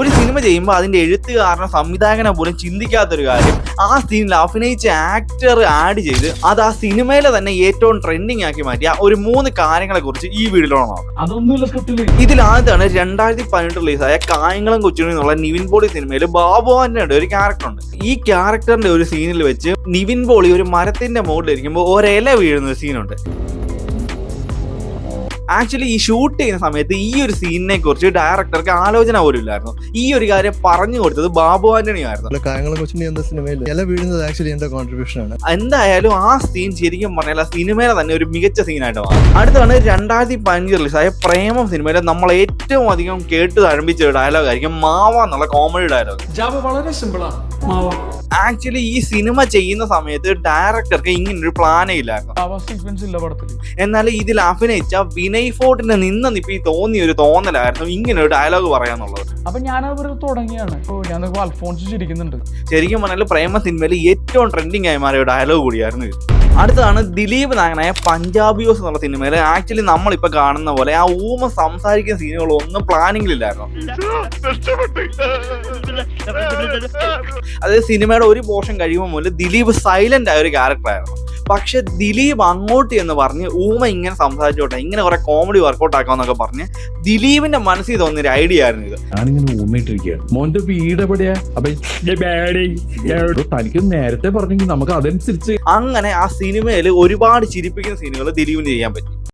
ഒരു സിനിമ ചെയ്യുമ്പോൾ അതിന്റെ എഴുത്തുകാരനോ സംവിധായകനോ പോലും ചിന്തിക്കാത്തൊരു കാര്യം. ആ സീനിൽ അഭിനയിച്ച ആക്ടർ ആഡ് ചെയ്ത് അത് ആ സിനിമയിലെ തന്നെ ഏറ്റവും ട്രെൻഡിങ് ആക്കി മാറ്റിയ ഒരു മൂന്ന് കാര്യങ്ങളെ കുറിച്ച് ഈ വീഡിയോ നോക്കാം. ഇതിൽ ആദ്യമാണ് രണ്ടായിരത്തി പതിനെട്ട് റിലീസായ കായംകുളം കൊച്ചുണ്ണി എന്നുള്ള നിവിൻ പോളി സിനിമയിൽ ബാബു ആന്റണിയുടെ ഒരു ക്യാരക്ടർ ഉണ്ട്. ഈ ക്യാരക്ടറിന്റെ ഒരു സീനിൽ വെച്ച് നിവിൻ പോളി ഒരു മരത്തിന്റെ മുകളിലിരിക്കുമ്പോൾ ഒരില വീഴുന്ന ഒരു സീനുണ്ട് ആക്ച്വലി ഈ ഷൂട്ട് ചെയ്യുന്ന സമയത്ത് ഈ ഒരു സീനിനെ കുറിച്ച് ഡയറക്ടർക്ക് ആലോചന പോലും ഇല്ലായിരുന്നു. ഈ ഒരു കാര്യം പറഞ്ഞു കൊടുത്തത് ബാബു ആന്റണി ആയിരുന്നു. അല്ല കായംകുളം കൊച്ചിനി എന്ന സിനിമയിൽ ഇല വീഴുന്നത് ആക്ച്വലി എന്റെ കോൺട്രിബ്യൂഷൻ ആണ്. എന്തായാലും ആ സീൻ ശരിക്കും പറഞ്ഞാൽ ആ സിനിമയിലെ തന്നെ ഒരു മികച്ച സീനായിട്ട് മാറും. അടുത്താണ് രണ്ടായിരത്തി പതിനഞ്ച് റിലീസായ പ്രേമം സിനിമയിലെ നമ്മൾ ഏറ്റവും അധികം കേട്ട് തഴമ്പിച്ച ഡയലോഗ് ആയിരിക്കും മാവ എന്നുള്ള കോമഡി ഡയലോഗ് വളരെ സിമ്പിളാണ് മാവ. ആക്ച്വലി ഈ സിനിമ ചെയ്യുന്ന സമയത്ത് ഡയറക്ടർക്ക് ഇങ്ങനെ ഒരു പ്ലാനേ ഇല്ലായിരുന്നു എന്നാൽ ഇതിൽ അഭിനയിച്ച വിനയ് ഫോർട്ടിന്റെ നിന്ന നിപ്പി തോന്നിയ ഒരു തോന്നലായിരുന്നു ഇങ്ങനെ ഒരു ഡയലോഗ് പറയാന്നുള്ളത്. അപ്പൊ ഞാൻ തുടങ്ങിയാണ്. ഞാൻ അൽഫോൺസ് ചിരിക്കുന്നുണ്ട്. ശരിക്കും പറഞ്ഞാൽ പ്രേമ സിനിമയിൽ ഏറ്റവും ട്രെൻഡിങ് ആയി മാറിയ ഡയലോഗ് കൂടിയായിരുന്നു ഇത്. അടുത്താണ് ദിലീപ് നായകനായ പഞ്ചാബിയോസ് എന്നുള്ള സിനിമയിൽ ആക്ച്വലി നമ്മളിപ്പോ കാണുന്ന പോലെ ആ ഊമ സംസാരിക്കുന്ന സീനുകളൊന്നും പ്ലാനിങ്ങിലില്ലായിരുന്നു അതായത് സിനിമയുടെ ഒരു പോർഷൻ കഴിയുമ്പോൾ മുതൽ ദിലീപ് സൈലന്റ് ആയ ഒരു ക്യാരക്ടറായിരുന്നു പക്ഷെ ദിലീപ് അങ്ങോട്ട് എന്ന് പറഞ്ഞ് ഊമ ഇങ്ങനെ സംസാരിച്ചോട്ടെ ഇങ്ങനെ കുറെ കോമഡി വർക്കൗട്ട് ആക്കാന്നൊക്കെ പറഞ്ഞ് ദിലീപിന്റെ മനസ്സിൽ തോന്നിയൊരു ഐഡിയ ആയിരുന്നു ഇത്. ഞാനിങ്ങനെ മോന്റെ വീട് എവിടെയാ എവിടെ? തനിക്ക് നേരത്തെ പറഞ്ഞെങ്കിൽ നമുക്ക് അതനുസരിച്ച് അങ്ങനെ ആ സിനിമയിൽ ഒരുപാട് ചിരിപ്പിക്കുന്ന സീനുകൾ ദിലീപിന് ചെയ്യാൻ പറ്റി.